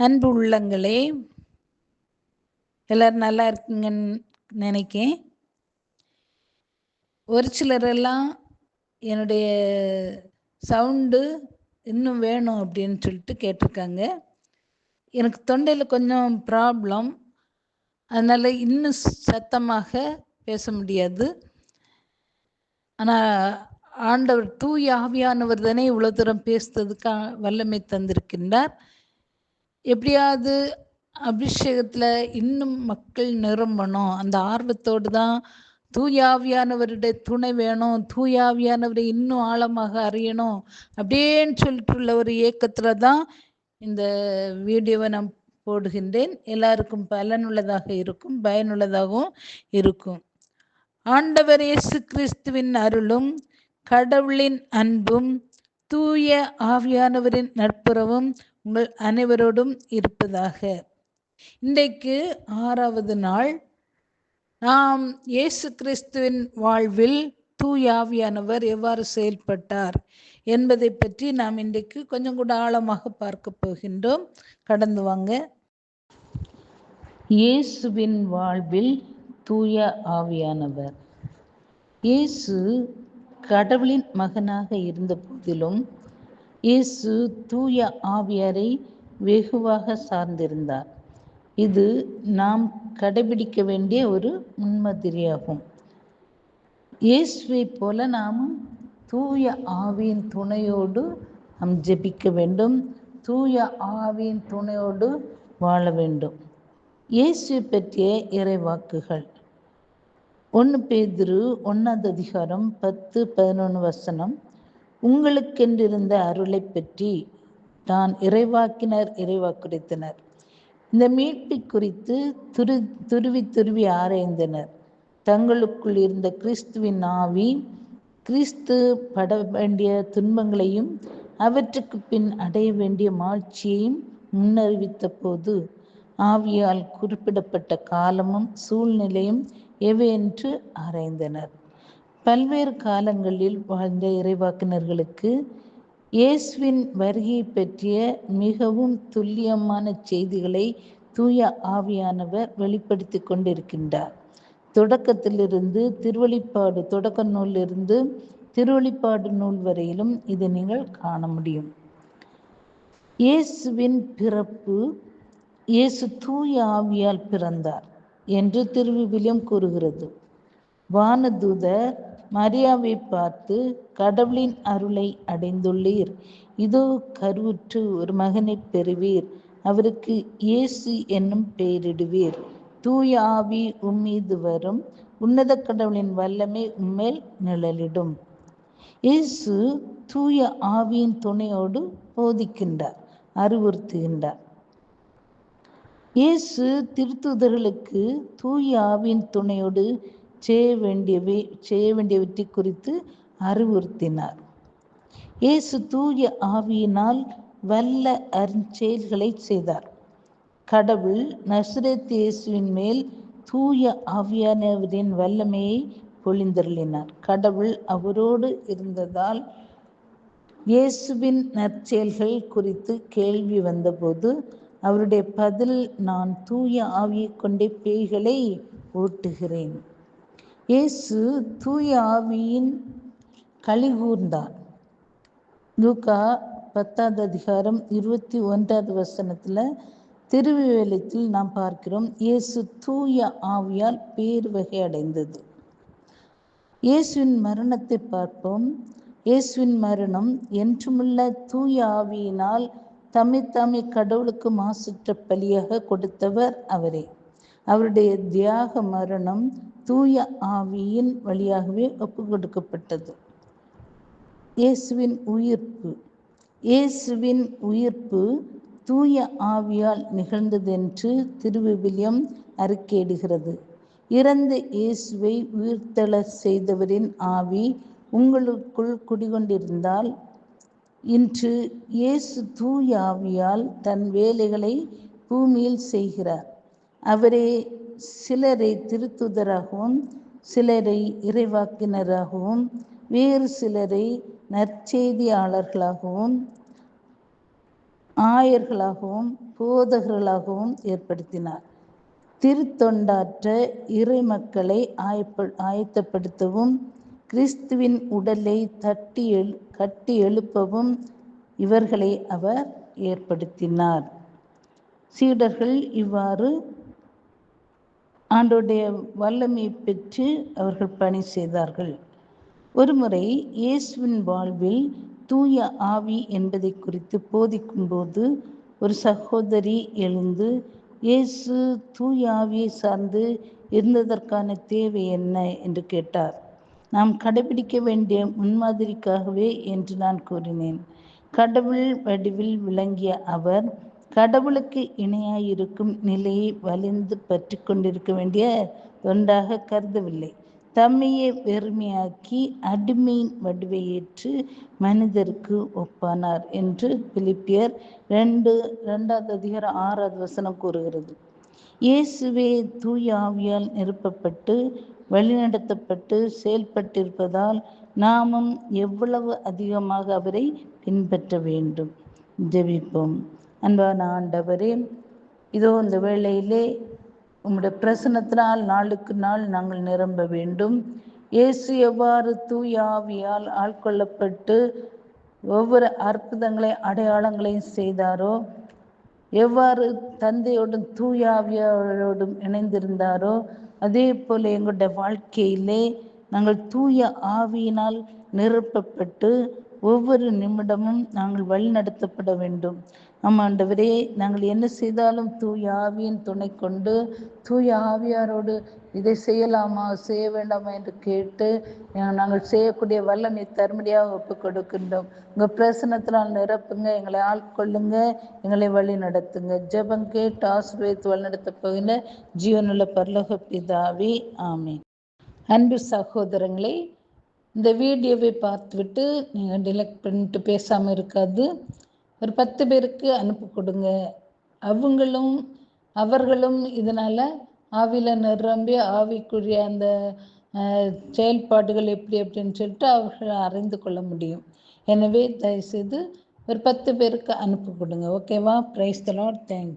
அன்பு உள்ளங்களே எல்லாரும் நல்லா இருக்கீங்கன்னு நினைக்கேன். ஒரு சிலரெல்லாம் என்னுடைய சவுண்டு இன்னும் வேணும் அப்படின்னு சொல்லிட்டு கேட்டிருக்காங்க. எனக்கு தொண்டையில் கொஞ்சம் ப்ராப்ளம் அதனால் இன்னும் சத்தமாக பேச முடியாது. ஆனால் ஆண்டவர் தூய் ஆவியானவர் தானே இவ்வளோ தூரம் பேசுறதுக்கு வல்லமை தந்திருக்கின்றார். எப்படியாவது அபிஷேகத்தில் இன்னும் மக்கள் நிரம்பணும். அந்த ஆர்வத்தோடு தான் தூயாவியானவருடைய துணை வேணும். தூயாவியானவரை இன்னும் ஆழமாக அறியணும் அப்படின்னு சொல்லிட்டுள்ள ஒரு இயக்கத்தில் தான் இந்த வீடியோவை நான் போடுகின்றேன். எல்லாருக்கும் பலனுள்ளதாக இருக்கும் பயனுள்ளதாகவும் இருக்கும். ஆண்டவர் இயேசு கிறிஸ்துவின் அருளும் கடவுளின் அன்பும் தூய ஆவியானவரின் நட்புறவும் உங்கள் அனைவரோடும் இருப்பதாக. இன்றைக்கு ஆறாவது நாள். நாம் இயேசு கிறிஸ்துவின் வாழ்வில் தூயாவியானவர் எவ்வாறு செயல்பட்டார் என்பதை பற்றி நாம் இன்றைக்கு கொஞ்சம் கூட ஆழமாக பார்க்க போகின்றோம். கடந்து வாங்க. இயேசுவின் வாழ்வில் தூய ஆவியானவர். இயேசு கடவுளின் மகனாக இருந்த போதிலும் இயேசு தூய ஆவியாரை வெகுவாக சார்ந்திருந்தார். இது நாம் கடைபிடிக்க வேண்டிய ஒரு முன்மாதிரியாகும். இயேசுவை போல நாம் தூய ஆவியின் துணையோடு நாம் ஜெபிக்க வேண்டும். தூய ஆவியின் துணையோடு வாழ வேண்டும். இயேசுவை பற்றிய இறைவாக்குகள். ஒன்று பேதிரு ஒன்றாவது அதிகாரம் பத்து பதினொன்று வசனம். உங்களுக்கென்றிருந்த அருளை பற்றி தான் இறைவாக்கினர் இறைவாக்குரைத்தனர் இந்த மீட்பை குறித்து துரு துருவி துருவி ஆராய்ந்தனர். தங்களுக்குள் இருந்த கிறிஸ்துவின் ஆவி கிறிஸ்து பட வேண்டிய துன்பங்களையும் அவற்றுக்கு பின் அடைய வேண்டிய மாட்சியையும் முன்னறிவித்த போது ஆவியால் குறிப்பிடப்பட்ட காலமும் சூழ்நிலையும் எவை என்று ஆராய்ந்தனர். பல்வேறு காலங்களில் வாழ்ந்த இறைவாக்கினர்களுக்கு இயேசுவின் வருகை பற்றிய மிகவும் துல்லியமான செய்திகளை தூய ஆவியானவர் வெளிப்படுத்தி கொண்டிருக்கின்றார். தொடக்கத்திலிருந்து திருவழிப்பாடு தொடக்க நூலிலிருந்து திருவழிப்பாடு நூல் வரையிலும் இதை நீங்கள் காண முடியும். இயேசுவின் பிறப்பு இயேசு தூய ஆவியால் பிறந்தார் என்று திருவிவிலியம் கூறுகிறது. வானதூதர் மரியாவை பார்த்து கடவுளின் அருளை அடைந்துள்ளீர். இதோ கருவுற்று ஒரு மகனை பெறுவீர். அவருக்கு இயேசு என்னும் பெயரிடுவீர். தூய ஆவி உம்மீது வரும். உன்னத கடவுளின் வல்லமை உம்மேல் நிழலிடும். இயேசு தூய ஆவியின் துணையோடு போதிக்கின்றார் அறிவுறுத்துகின்றார். இயேசு திருத்துதர்களுக்கு தூய ஆவியின் துணையோடு செய்ய வேண்டியவை செய்ய வேண்டியவற்றை குறித்து அறிவுறுத்தினார். இயேசு தூய ஆவியினால் வல்ல அருஞ்செயல்களை செய்தார். கடவுள் நசுரத் இயேசுவின் மேல் தூய ஆவியானவரின் வல்லமையை பொழிந்தருளினார். கடவுள் அவரோடு இருந்ததால் இயேசுவின் நற்செயல்கள் குறித்து கேள்வி வந்தபோது அவருடைய பதில் நான் தூய ஆவியை கொண்டே பேய்களை ஓட்டுகிறேன். இயேசு தூய ஆவியின் கலிகூர்ந்தார். லூக்கா பத்தாவது அதிகாரம் இருபத்தி ஒன்றாவது வசனத்தில் திருவிவேலத்தில் நாம் பார்க்கிறோம் இயேசு தூய ஆவியால் பேர் வகை அடைந்தது இயேசுவின் மரணத்தை பார்ப்போம். இயேசுவின் மரணம் என்றுமுள்ள தூய ஆவியினால் தம்மை தாமே கடவுளுக்கு மாசற்ற பலியாக கொடுத்தவர் அவரே. அவருடைய தியாக மரணம் தூய ஆவியின் வழியாகவே ஒப்பு கொடுக்கப்பட்டது இயேசுவின் உயிர்ப்பு. இயேசுவின் உயிர்ப்பு தூய ஆவியால் நிகழ்ந்ததென்று திருவிவிலியம் அறிக்கையிடுகிறது. இறந்த இயேசுவை உயிர்த்தள செய்தவரின் ஆவி உங்களுக்குள் குடிகொண்டிருந்தால் இன்று இயேசு தூய ஆவியால் தன் வேலைகளை பூமியில் செய்கிறார். அவரே சிலரை திருத்துதராகவும் சிலரை இறைவாக்கினராகவும் வேறு சிலரை நற்செய்தியாளர்களாகவும் ஆயர்களாகவும் போதகர்களாகவும் ஏற்படுத்தினார். திருத்தொண்டாற்ற இறை மக்களை ஆயப்ப ஆயத்தப்படுத்தவும் கிறிஸ்துவின் உடலை தட்டி எழு கட்டி எழுப்பவும் இவர்களை அவர் ஏற்படுத்தினார். சீடர்கள் இவ்வாறு ஆண்டோடைய வல்லமையை பெற்று அவர்கள் பணி செய்தார்கள். ஒருமுறை இயேசுவின் வாழ்வில் தூய ஆவி என்பதை குறித்து போதிக்கும்போது ஒரு சகோதரி எழுந்து இயேசு தூய ஆவியை சார்ந்து இருந்ததற்கான தேவை என்ன என்று கேட்டார். நாம் கடைபிடிக்க வேண்டிய முன்மாதிரிக்காகவே என்று நான் கூறினேன். கடவுள் வடிவில் விளங்கிய அவர் கடவுளுக்கு இணையாயிருக்கும் நிலையை வலிந்து பற்றி கொண்டிருக்க வேண்டிய தொண்டாக கருதவில்லை. தம்மையை வெறுமையாக்கி அடிமையின் வடிவை ஏற்று மனிதருக்கு ஒப்பானார் என்று பிலிப்பியர் ரெண்டு ரெண்டாவது அதிகாரம் ஆறாவது வசனம் கூறுகிறது. இயேசுவே தூய ஆவியால் நிரப்பப்பட்டு வழிநடத்தப்பட்டு செயல்பட்டிருப்பதால் நாமும் எவ்வளவு அதிகமாக அவரை பின்பற்ற வேண்டும். ஜெபிப்போம். அன்பான ஆண்டவரே இதோ இந்த வேளையிலே உம்முடைய பிரசனத்தினால் நாளுக்கு நாள் நாங்கள் நிரம்ப வேண்டும். இயேசு எவ்வாறு தூயாவியால் ஆட்கொள்ளப்பட்டு ஒவ்வொரு அற்புதங்களை அடையாளங்களையும் செய்தாரோ எவ்வாறு தந்தையோடும் தூயாவியோடும் இணைந்திருந்தாரோ அதே போல எங்களுடைய வாழ்க்கையிலே நாங்கள் தூய ஆவியினால் நிரப்பப்பட்டு ஒவ்வொரு நிமிடமும் நாங்கள் வழிநடத்தப்பட வேண்டும். ஆமாண்டவரே நாங்கள் என்ன செய்தாலும் தூய ஆவியின் துணை கொண்டு தூய ஆவியாரோடு இதை செய்யலாமா செய்ய வேண்டாமா என்று கேட்டு நாங்கள் செய்யக்கூடிய வல்லமை தருமடியாக ஒப்பு கொடுக்கின்றோம். உங்கள் பிரசனத்தினால் நிரப்புங்க எங்களை ஆட்கொள்ளுங்க எங்களை வழி நடத்துங்க. ஜபம் கேட்டு ஆசிரியத்து வழி நடத்த போகின்ற ஜீவனுள்ள பரலோக பிதாவி ஆமீன். அன்பு சகோதரங்களே இந்த வீடியோவை பார்த்துவிட்டு நீங்கள் டிலெக்ட் பண்ணிட்டு பேசாமல் இருக்காது. ஒரு பத்து பேருக்கு அனுப்பி கொடுங்க. அவங்களும் அவர்களும் இதனால் ஆவியில் நிரம்பி ஆவிக்குரிய அந்த செயல்பாடுகள் எப்படி அப்படின்னு சொல்லிட்டு அவர்கள் அறிந்து கொள்ள முடியும். எனவே தயவுசெய்து ஒரு பத்து பேருக்கு அனுப்பி கொடுங்க. ஓகேவா? Price தலாட் thank you